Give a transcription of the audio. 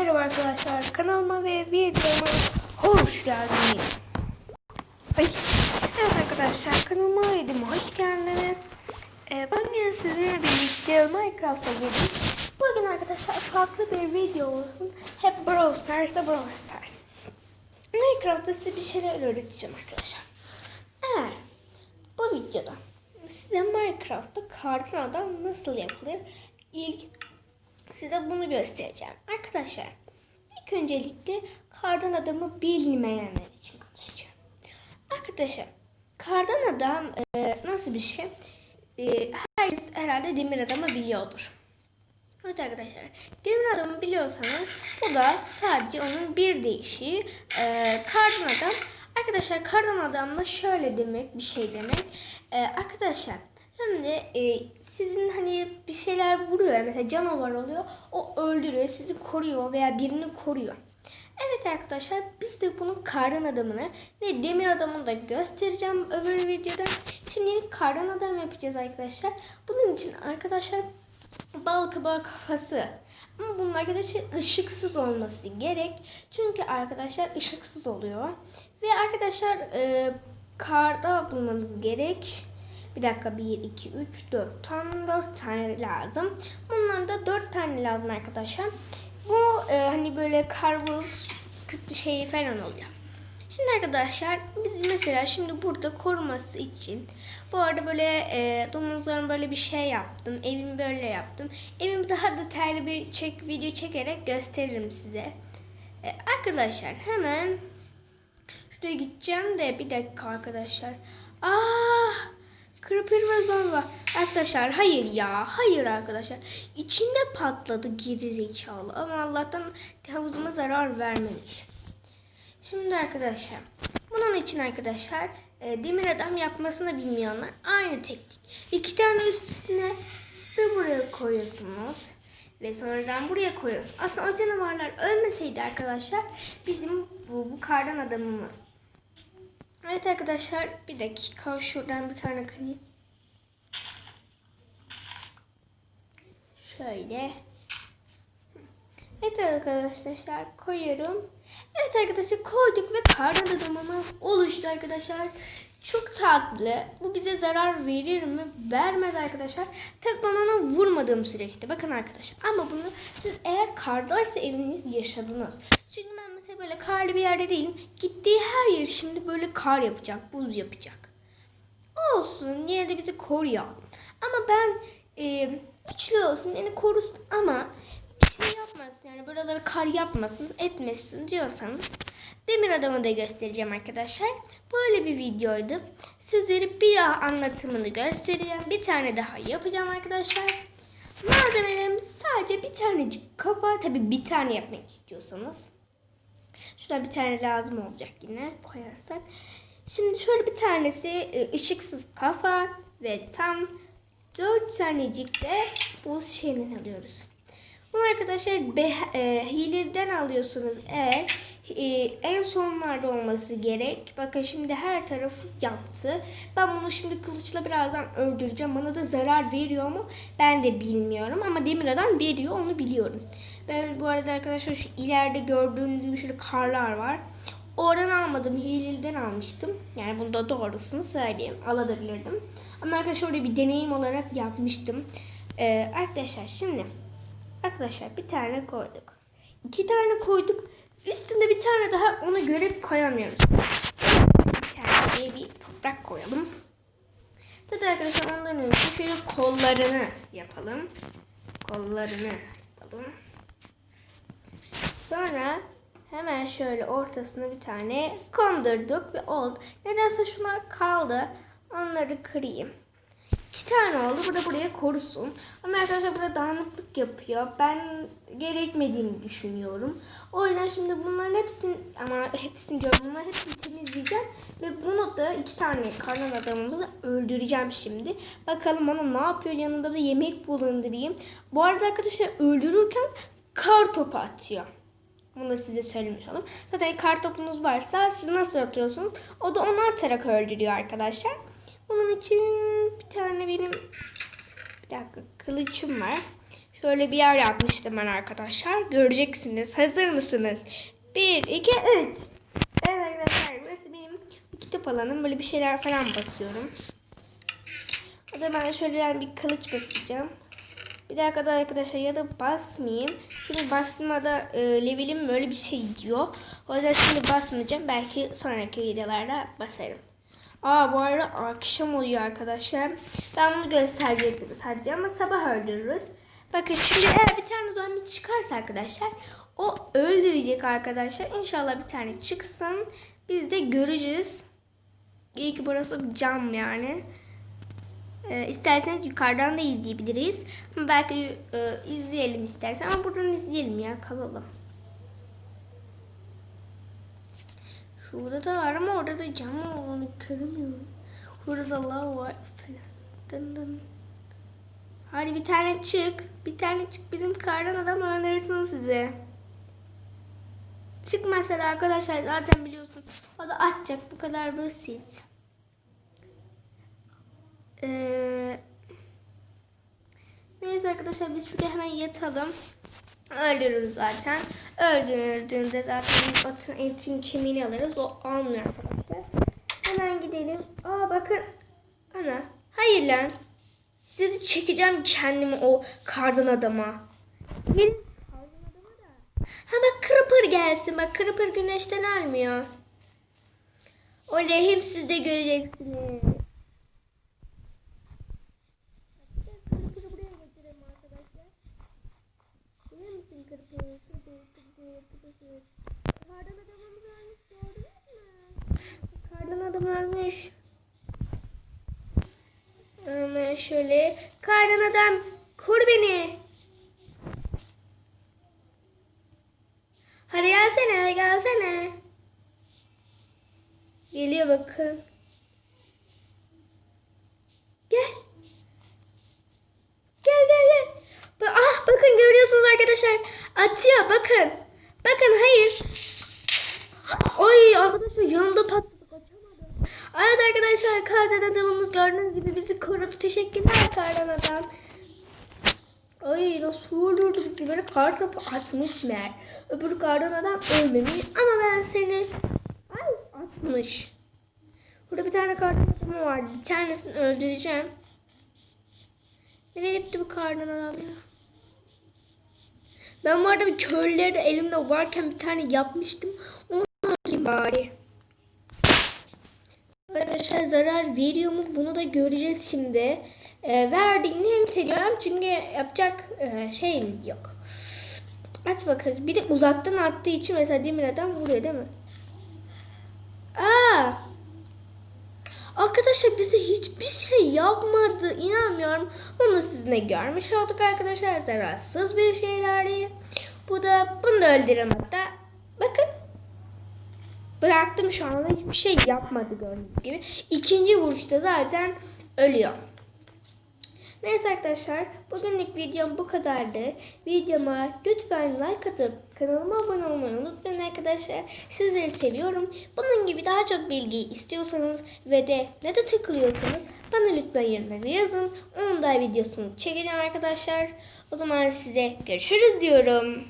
Merhaba arkadaşlar kanalıma ve videoma hoş geldiniz. Ay, evet arkadaşlar kanalıma ve videoma hoş geldiniz. Ee, bugün sizinle birlikte Minecraft'a girdik. Bugün arkadaşlar farklı bir video olsun. Hep Brawl Stars'da Brawl Stars. Minecraft'ta size bir şeyler öğreteceğim arkadaşlar. Eğer bu videoda size Minecraft'ta karton adam nasıl yapılır ilk size bunu göstereceğim. Arkadaşlar ilk öncelikle kardan adamı bilmeyenler için konuşacağım. Arkadaşlar kardan adam e, nasıl bir şey? E, herkes herhalde demir adamı biliyordur. Evet arkadaşlar demir adamı biliyorsanız bu da sadece onun bir değişiği e, kardan adam. Arkadaşlar kardan adam da şöyle demek bir şey demek. E, arkadaşlar hem de e, sizin hani bir şeyler vuruyor mesela canavar oluyor o öldürüyor sizi koruyor veya birini koruyor. Evet arkadaşlar biz de bunun kardan adamını ve demir adamını da göstereceğim öbür videoda. Şimdi kardan adam yapacağız arkadaşlar. Bunun için arkadaşlar bal kabağı kafası. Ama bunun arkadaşlar ışıksız olması gerek. Çünkü arkadaşlar ışıksız oluyor. Ve arkadaşlar e, karda bulmanız gerek. Bir dakika 1, 2, 3, 4. Tam 4 tane lazım. Bundan da 4 tane lazım arkadaşlar. Bu e, hani böyle karpuz kütlü şey falan oluyor. Şimdi arkadaşlar biz mesela şimdi burada koruması için bu arada böyle e, domuzların böyle bir şey yaptım. Evimi böyle yaptım. Evimi daha detaylı bir çek, video çekerek gösteririm size. E, arkadaşlar hemen şuraya gideceğim de bir dakika arkadaşlar. Ah! Creeper ve zombi. Arkadaşlar hayır ya. Hayır arkadaşlar. İçinde patladı geri zekalı. Ama Allah'tan havuzuma zarar vermemiş. Şimdi arkadaşlar. Bunun için arkadaşlar e, demir adam yapmasını bilmeyenler aynı teknik. İki tane üstüne ve buraya koyuyorsunuz. Ve sonradan buraya koyuyorsunuz. Aslında o canavarlar ölmeseydi arkadaşlar bizim bu, bu kardan adamımız Evet arkadaşlar bir dakika şuradan bir tane kırayım. Şöyle. Evet arkadaşlar koyuyorum. Evet arkadaşlar koyduk ve kardan adamımız oluştu arkadaşlar. Çok tatlı. Bu bize zarar verir mi? Vermez arkadaşlar. Tabi ben ona vurmadığım süreçte. Bakın arkadaşlar. Ama bunu siz eğer kardaysa eviniz yaşadınız. Çünkü mesela böyle karlı bir yerde değilim. Gittiği her yer şimdi böyle kar yapacak. Buz yapacak. Olsun. Yine de bizi koruyor. Ama ben e, güçlü olsun. Beni korusun ama bir şey yapmasın. Yani buraları kar yapmasın. Etmesin diyorsanız Demir adamı da göstereceğim arkadaşlar. Böyle bir videoydu. Sizlere bir daha anlatımını göstereceğim. Bir tane daha yapacağım arkadaşlar. Malzemelerimiz sadece bir tanecik kafa. Tabi bir tane yapmak istiyorsanız. Şuradan bir tane lazım olacak yine koyarsak. Şimdi şöyle bir tanesi e, ışıksız kafa ve tam dört tanecik de bu şeyden alıyoruz. Bunu arkadaşlar be, e, hileden alıyorsunuz eğer e, en sonlarda olması gerek. Bakın şimdi her tarafı yaptı. Ben bunu şimdi kılıçla birazdan öldüreceğim. Bana da zarar veriyor mu ben de bilmiyorum. Ama demir adam veriyor onu biliyorum. Ben bu arada arkadaşlar şu ileride gördüğünüz gibi şöyle karlar var. Oradan almadım. Hileli'den almıştım. Yani bunu da doğrusunu söyleyeyim. Alabilirdim. Ama arkadaşlar orada bir deneyim olarak yapmıştım. Ee, arkadaşlar şimdi Arkadaşlar bir tane koyduk. İki tane koyduk. Üstünde bir tane daha ona göre koyamıyoruz. Bir tane bir toprak koyalım. Tabii arkadaşlar ondan önce şöyle kollarını yapalım. Kollarını yapalım. Sonra hemen şöyle ortasına bir tane kondurduk ve oldu. Nedense şunlar kaldı. Onları kırayım. İki tane oldu. Bu da buraya korusun. Ama arkadaşlar burada dağınıklık yapıyor. Ben gerekmediğini düşünüyorum. O yüzden şimdi bunların hepsini ama hepsini diyorum. Hepsini temizleyeceğim. Ve bunu da iki tane karnan adamımızı öldüreceğim şimdi. Bakalım ona ne yapıyor. Yanında da yemek bulundurayım. Bu arada arkadaşlar öldürürken kar topu atıyor. Bunu da size söylemiş olalım. Zaten kar topunuz varsa siz nasıl atıyorsunuz? O da onu atarak öldürüyor arkadaşlar. Bunun için bir tane benim bir dakika kılıçım var. Şöyle bir yer yapmıştım ben arkadaşlar. Göreceksiniz. Hazır mısınız? 1, 2, 3. Evet arkadaşlar burası benim kitap alanım. Böyle bir şeyler falan basıyorum. O da ben şöyle bir kılıç basacağım. Bir dakika da arkadaşlar ya da basmayayım. Şimdi basmada e, levelim böyle bir şey diyor. O yüzden şimdi basmayacağım. Belki sonraki videolarda basarım. Aa bu arada akşam oluyor arkadaşlar. Ben bunu gösterecektim sadece ama sabah öldürürüz. Bakın şimdi eğer bir tane zombi çıkarsa arkadaşlar o öldürecek arkadaşlar. İnşallah bir tane çıksın. Biz de göreceğiz. İyi ki burası cam yani. Ee, isterseniz yukarıdan da izleyebiliriz. Belki e, izleyelim istersen. Ama buradan izleyelim ya kalalım. Şurada da var ama orada da cam var onu göremiyorum. Şurada da lav var falan. Dın dın. Hadi bir tane çık. Bir tane çık bizim kardan adam önerirsin size. Çıkmazsa da arkadaşlar zaten biliyorsun. O da atacak bu kadar basit. Ee, neyse arkadaşlar biz şuraya hemen yatalım. Öldürürüz zaten. Öldürüldüğünde zaten atın etin kemiğini alırız. O almıyor arkadaşlar. Hemen gidelim. Aa bakın. Ana. Hayır lan. Sizi çekeceğim kendimi o kardan adama. Gelin. Ha bak kırpır gelsin. Bak kırpır güneşten almıyor. O lehim siz de göreceksiniz. Kardan adamımız ölmüş gördünüz mü? Kardan adam ölmüş. Hemen şöyle. Kardan adam kur beni. Hadi gelsene, gelsene. Geliyor bakın. Gel. Gel gel ah bakın görüyorsunuz arkadaşlar. Atıyor bakın. Bakın hayır. Ay arkadaşlar yanımda patladı kaçamadım. Evet arkadaşlar kardan adamımız gördüğünüz gibi bizi korudu. Teşekkürler kardan adam. Ay nasıl öldürdü bizi böyle kar topu atmış meğer. Öbür kardan adam ölmemiş ama ben seni ay atmış. Burada bir tane kardan adamı vardı. Bir tanesini öldüreceğim. Nereye gitti bu kardan adam ya? Ben bu arada bir köylüleri de elimde varken bir tane yapmıştım. Bari. Arkadaşlar zarar veriyor mu bunu da göreceğiz şimdi. Ee, verdiğini hissediyorum çünkü yapacak e, şeyim yok. Aç bakalım. Bir de uzaktan attığı için mesela demir adam vuruyor değil mi? Aa! Arkadaşlar bize hiçbir şey yapmadı. İnanmıyorum. Bunu sizinle görmüş olduk arkadaşlar. Zararsız bir şeylerdi. Bu da bunu da hatta. Bakın. Bıraktım şu anda hiçbir şey yapmadı gördüğünüz gibi. İkinci vuruşta zaten ölüyor. Neyse arkadaşlar bugünlük videom bu kadardı. Videoma lütfen like atıp kanalıma abone olmayı unutmayın arkadaşlar. Sizleri seviyorum. Bunun gibi daha çok bilgi istiyorsanız ve de ne de takılıyorsanız bana lütfen yorumlara yazın. Onun da videosunu çekelim arkadaşlar. O zaman size görüşürüz diyorum.